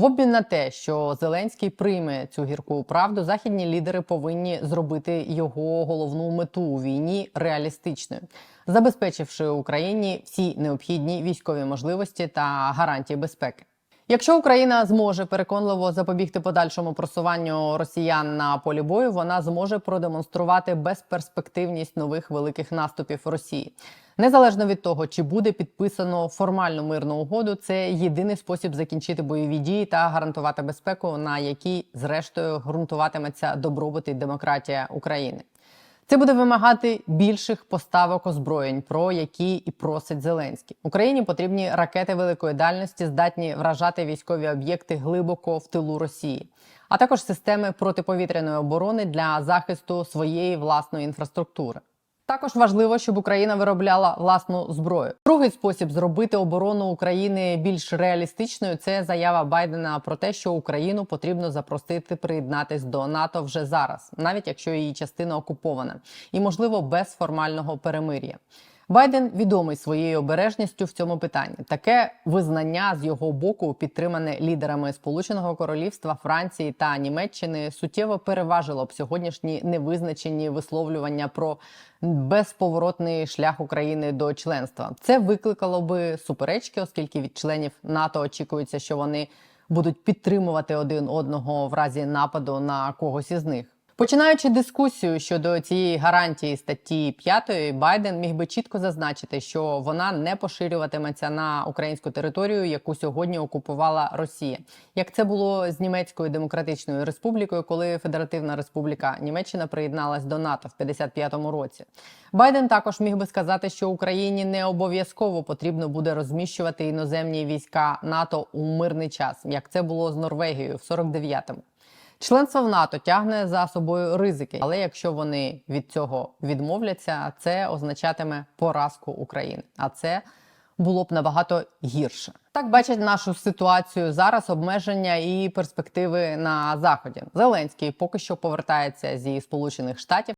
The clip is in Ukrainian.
В обмін на те, що Зеленський прийме цю гірку правду, західні лідери повинні зробити його головну мету у війні реалістичною, забезпечивши Україні всі необхідні військові можливості та гарантії безпеки. Якщо Україна зможе переконливо запобігти подальшому просуванню росіян на полі бою, вона зможе продемонструвати безперспективність нових великих наступів Росії. Незалежно від того, чи буде підписано формальну мирну угоду, це єдиний спосіб закінчити бойові дії та гарантувати безпеку, на якій зрештою ґрунтуватиметься добробут і демократія України. Це буде вимагати більших поставок озброєнь, про які і просить Зеленський. Україні потрібні ракети великої дальності, здатні вражати військові об'єкти глибоко в тилу Росії, а також системи протиповітряної оборони для захисту своєї власної інфраструктури. Також важливо, щоб Україна виробляла власну зброю. Другий спосіб зробити оборону України більш реалістичною це заява Байдена про те, що Україну потрібно запросити приєднатись до НАТО вже зараз, навіть якщо її частина окупована, і можливо без формального перемир'я. Байден відомий своєю обережністю в цьому питанні. Таке визнання з його боку, підтримане лідерами Сполученого Королівства, Франції та Німеччини, суттєво переважило б сьогоднішні невизначені висловлювання про безповоротний шлях України до членства. Це викликало би суперечки, оскільки від членів НАТО очікується, що вони будуть підтримувати один одного в разі нападу на когось із них. Починаючи дискусію щодо цієї гарантії статті 5, Байден міг би чітко зазначити, що вона не поширюватиметься на українську територію, яку сьогодні окупувала Росія, як це було з Німецькою демократичною республікою, коли Федеративна Республіка Німеччина приєдналась до НАТО в 55-му році. Байден також міг би сказати, що Україні не обов'язково потрібно буде розміщувати іноземні війська НАТО у мирний час, як це було з Норвегією в 49-му. Членство в НАТО тягне за собою ризики, але якщо вони від цього відмовляться, це означатиме поразку України. А це було б набагато гірше. Так бачать нашу ситуацію зараз обмеження і перспективи на заході. Зеленський поки що повертається зі Сполучених Штатів.